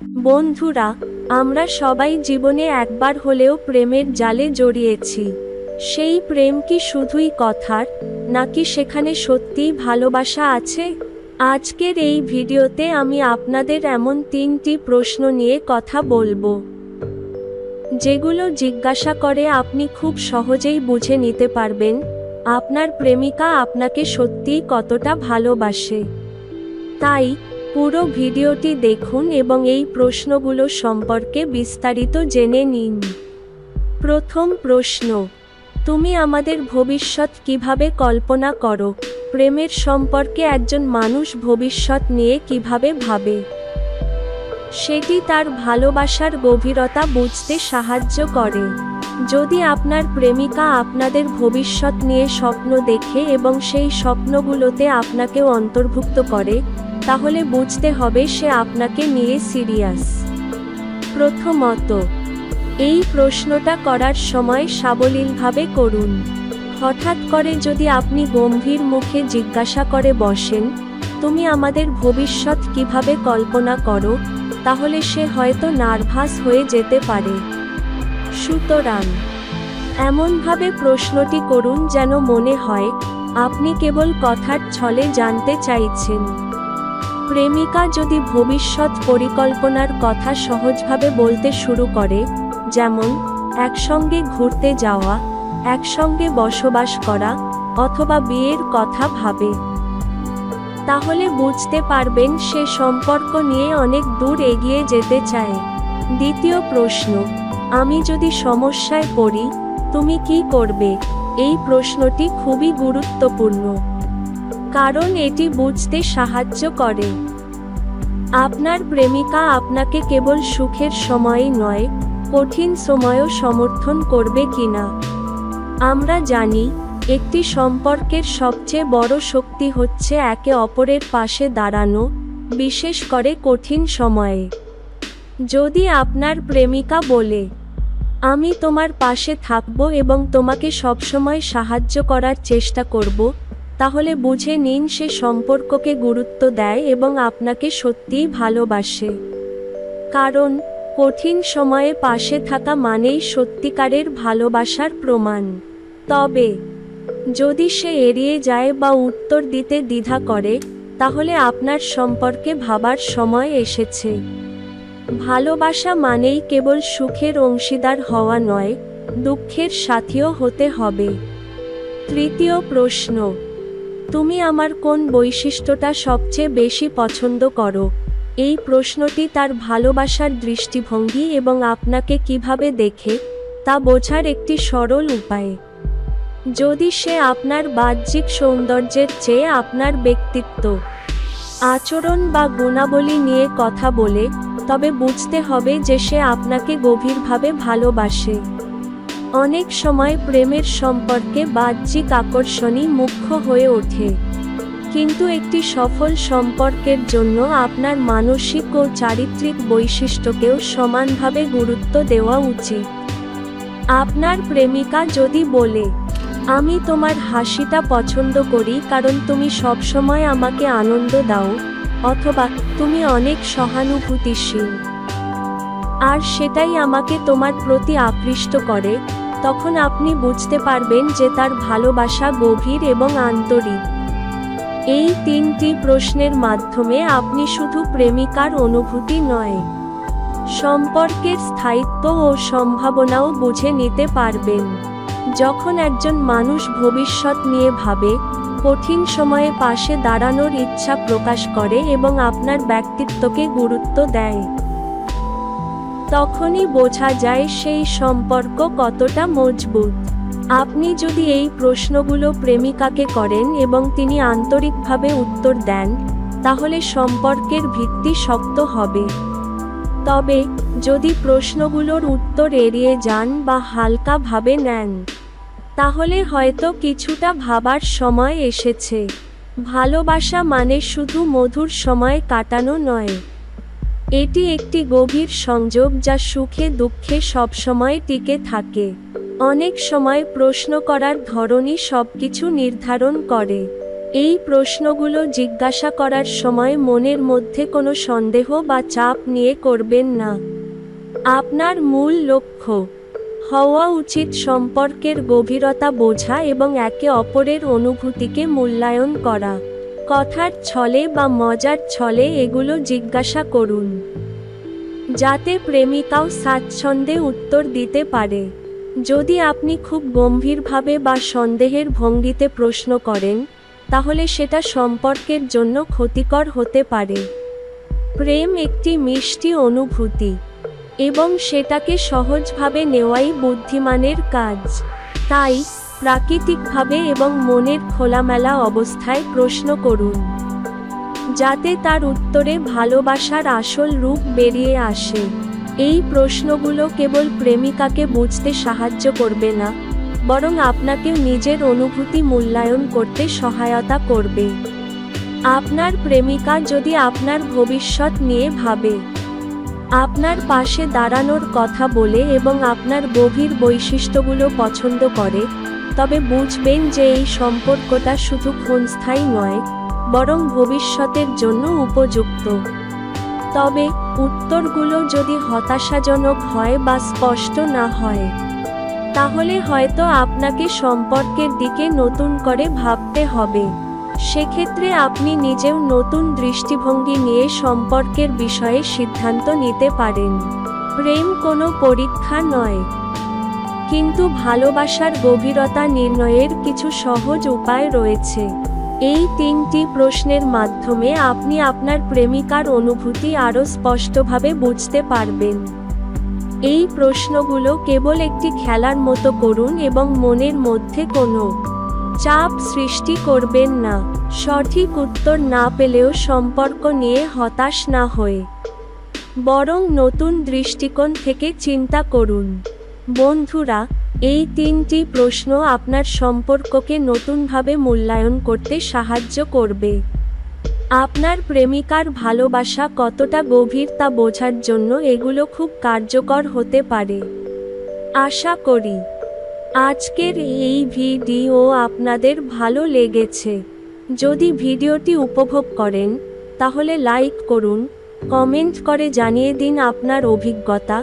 বন্ধুরা, আমরা সবাই জীবনে একবার হলেও প্রেমের জালে জড়িয়েছি। সেই প্রেম কি শুধুই কথার, নাকি সেখানে সত্যিই ভালোবাসা আছে? আজকের এই ভিডিওতে আমি আপনাদের এমন তিনটি প্রশ্ন নিয়ে কথা বলব। যেগুলো জিজ্ঞাসা করে আপনি খুব সহজেই বুঝে নিতে পারবেন, আপনার প্রেমিকা আপনাকে সত্যিই কতটা ভালোবাসে। তাই পুরো ভিডিওটি দেখুন এবং এই প্রশ্নগুলো সম্পর্কে বিস্তারিত জেনে নিন। প্রথম প্রশ্ন, তুমি আমাদের ভবিষ্যৎ কীভাবে কল্পনা করো? প্রেমের সম্পর্কে একজন মানুষ ভবিষ্যৎ নিয়ে কীভাবে ভাবে? সেটি তার ভালোবাসার গভীরতা বুঝতে সাহায্য করে। যদি আপনার প্রেমিকা আপনাদের ভবিষ্যৎ নিয়ে স্বপ্ন দেখে এবং সেই স্বপ্নগুলোতে আপনাকেও অন্তর্ভুক্ত করে তাহলে বুঝতে হবে সে আপনাকে নিয়ে সিরিয়াস। প্রথমত, এই প্রশ্নটা করার সময় সাবলীলভাবে করুন। হঠাৎ করে যদি আপনি গম্ভীর মুখে জিজ্ঞাসা করে বসেন, তুমি আমাদের ভবিষ্যৎ কীভাবে কল্পনা করো? তাহলে সে হয়তো নার্ভাস হয়ে যেতে পারে। সুতরাং, এমনভাবে প্রশ্নটি করুন যেন মনে হয়, আপনি কেবল কথার ছলে জানতে চাইছেন। প্রেমিকা যদি ভবিষ্যৎ পরিকল্পনার কথা সহজভাবে বলতে শুরু করে, যেমন, একসঙ্গে ঘুরতে যাওয়া, একসঙ্গে বসবাস করা, অথবা বিয়ের কথা ভাবে, তাহলে বুঝতে পারবেন সে সম্পর্ক নিয়ে অনেক দূর এগিয়ে যেতে চায়। দ্বিতীয় প্রশ্ন, আমি যদি সমস্যায় পড়ি, তুমি কি করবে? এই প্রশ্নটি খুবই গুরুত্বপূর্ণ। কারণ এটি বুঝতে সাহায্য করে। আপনার প্রেমিকা আপনাকে কেবল সুখের সময়ই নয়, কঠিন সময়ও সমর্থন করবে কিনা? আমরা জানি, একটি সম্পর্কের সবচেয়ে বড় শক্তি হচ্ছে একে অপরের পাশে দাঁড়ানো, বিশেষ করে কঠিন সময়ে। যদি আপনার প্রেমিকা বলে, আমি তোমার পাশে থাকব এবং তোমাকে সবসময় সাহায্য করার চেষ্টা করব তাহলে বুঝে নিন সে সম্পর্ককে গুরুত্ব দেয় এবং আপনাকে সত্যিই ভালোবাসে। কারণ, কঠিন সময়ে পাশে থাকা মানেই সত্যিকারের ভালোবাসার প্রমাণ। তবে, যদি সে এড়িয়ে যায় বা উত্তর দিতে দ্বিধা করে, তাহলে আপনার সম্পর্কে ভাবার সময় এসেছে। ভালোবাসা মানেই কেবল সুখের অংশীদার হওয়া নয়, দুঃখের সাথীও হতে হবে। তৃতীয় প্রশ্ন তুমি আমার কোন বৈশিষ্ট্যটা সবচেয়ে বেশি পছন্দ করো? এই প্রশ্নটি তার ভালোবাসার দৃষ্টিভঙ্গি এবং আপনাকে কীভাবে দেখে, তা বোঝার একটি সরল উপায়। যদি সে আপনার বাহ্যিক সৌন্দর্যের চেয়ে আপনার ব্যক্তিত্ব, আচরণ বা গুণাবলী নিয়ে কথা বলে, তবে বুঝতে হবে যে সে আপনাকে গভীরভাবে ভালোবাসে। অনেক সময় প্রেমের সম্পর্কে বাহ্যিক আকর্ষণই মুখ্য হয়ে ওঠে। কিন্তু একটি সফল সম্পর্কের জন্য আপনার মানসিক ও চারিত্রিক বৈশিষ্ট্যকেও সমানভাবে গুরুত্ব দেওয়া উচিত। আপনার প্রেমিকা যদি বলে, আমি তোমার হাসিটা পছন্দ করি কারণ তুমি সবসময় আমাকে আনন্দ দাও, অথবা তুমি অনেক সহানুভূতিশীল। আর সেটাই আমাকে তোমার প্রতি আকৃষ্ট করে। তখন আপনি বুঝতে পারবেন যে তার ভালোবাসা গভীর এবং আন্তরিক। এই তিনটি প্রশ্নের মাধ্যমে আপনি শুধু প্রেমিকার অনুভূতি নয়, সম্পর্কের স্থায়িত্ব ও সম্ভাবনাও বুঝে নিতে পারবেন। যখন একজন মানুষ ভবিষ্যৎ নিয়ে ভাবে, কঠিন সময়ে পাশে দাঁড়ানোর ইচ্ছা প্রকাশ করে এবং আপনার ব্যক্তিত্বকে গুরুত্ব দেয়। তখনই বোঝা যায় সেই সম্পর্ক কতটা মজবুত। আপনি যদি এই প্রশ্নগুলো প্রেমিকাকে করেন এবং তিনি আন্তরিকভাবে উত্তর দেন, তাহলে সম্পর্কের ভিত্তি শক্ত হবে। তবে, যদি প্রশ্নগুলোর উত্তর এড়িয়ে যান বা হালকাভাবে নেন, তাহলে হয়তো কিছুটা ভাবার সময় এসেছে। ভালোবাসা মানে শুধু মধুর সময় কাটানো নয়। এটি একটি গভীর সংযোগ যা সুখে দুঃখে সবসময় টিকে থাকে। অনেক সময় প্রশ্ন করার ধরনই সব কিছু নির্ধারণ করে। এই প্রশ্নগুলো জিজ্ঞাসা করার সময় মনের মধ্যে কোনো সন্দেহ বা চাপ নিয়ে করবেন না। আপনার মূল লক্ষ্য, হওয়া উচিত সম্পর্কের গভীরতা বোঝা এবং একে অপরের অনুভূতিকে মূল্যায়ন করা। কথার ছলে বা মজার ছলে এগুলো জিজ্ঞাসা করুন। যাতে প্রেমিকাও স্বাচ্ছন্দ্যে উত্তর দিতে পারে। যদি আপনি খুব গম্ভীরভাবে বা সন্দেহের ভঙ্গিতে প্রশ্ন করেন, তাহলে সেটা সম্পর্কের জন্য ক্ষতিকর হতে পারে। প্রেম একটি মিষ্টি অনুভূতি, এবং সেটাকে সহজভাবে নেওয়াই বুদ্ধিমানের কাজ। তাই প্রাকৃতিকভাবে এবং মনের খোলামেলা অবস্থায় প্রশ্ন করুন। যাতে তার উত্তরে ভালোবাসার আসল রূপ বেরিয়ে আসে। এই প্রশ্নগুলো কেবল প্রেমিকাকে বুঝতে সাহায্য করবে না, বরং আপনাকেও নিজের অনুভূতি মূল্যায়ন করতে সহায়তা করবে। আপনার প্রেমিকা যদি আপনার ভবিষ্যৎ নিয়ে ভাবে, আপনার পাশে দাঁড়ানোর কথা বলে এবং আপনার গভীর বৈশিষ্ট্যগুলো পছন্দ করে তবে বুঝবেন যে এই সম্পর্কটা শুধু ক্ষণস্থায়ী নয়, বরং ভবিষ্যতের জন্য উপযুক্ত। তবে উত্তরগুলো যদি হতাশাজনক হয় বা স্পষ্ট না হয়, তাহলে হয়তো আপনাকে সম্পর্কের দিকে নতুন করে ভাবতে হবে। সেক্ষেত্রে আপনি নিজেও নতুন দৃষ্টিভঙ্গি নিয়ে সম্পর্কের বিষয়ে সিদ্ধান্ত নিতে পারেন। প্রেম কোনো পরীক্ষা নয়। কিন্তু ভালোবাসার গভীরতা নির্ণয়ের কিছু সহজ উপায় রয়েছে। এই তিনটি প্রশ্নের মাধ্যমে আপনি আপনার প্রেমিকার অনুভূতি আরও স্পষ্টভাবে বুঝতে পারবেন। এই প্রশ্নগুলো কেবল একটি খেলার মতো করুন এবং মনের মধ্যে কোনো চাপ সৃষ্টি করবেন না। সঠিক উত্তর না পেলেও সম্পর্ক নিয়ে হতাশ না হয়ে। বরং নতুন দৃষ্টিকোণ থেকে চিন্তা করুন। বন্ধুরা, এই তিনটি প্রশ্ন আপনার সম্পর্ককে নতুনভাবে মূল্যায়ন করতে সাহায্য করবে। আপনার প্রেমিকার ভালোবাসা কতটা গভীর তা বোঝার জন্য এগুলো খুব কার্যকর হতে পারে। আশা করি আজকের এই ভিডিও আপনাদের ভালো লেগেছে। যদি ভিডিওটি উপভোগ করেন, তাহলে লাইক করুন, কমেন্ট করে জানিয়ে দিন আপনার অভিজ্ঞতা।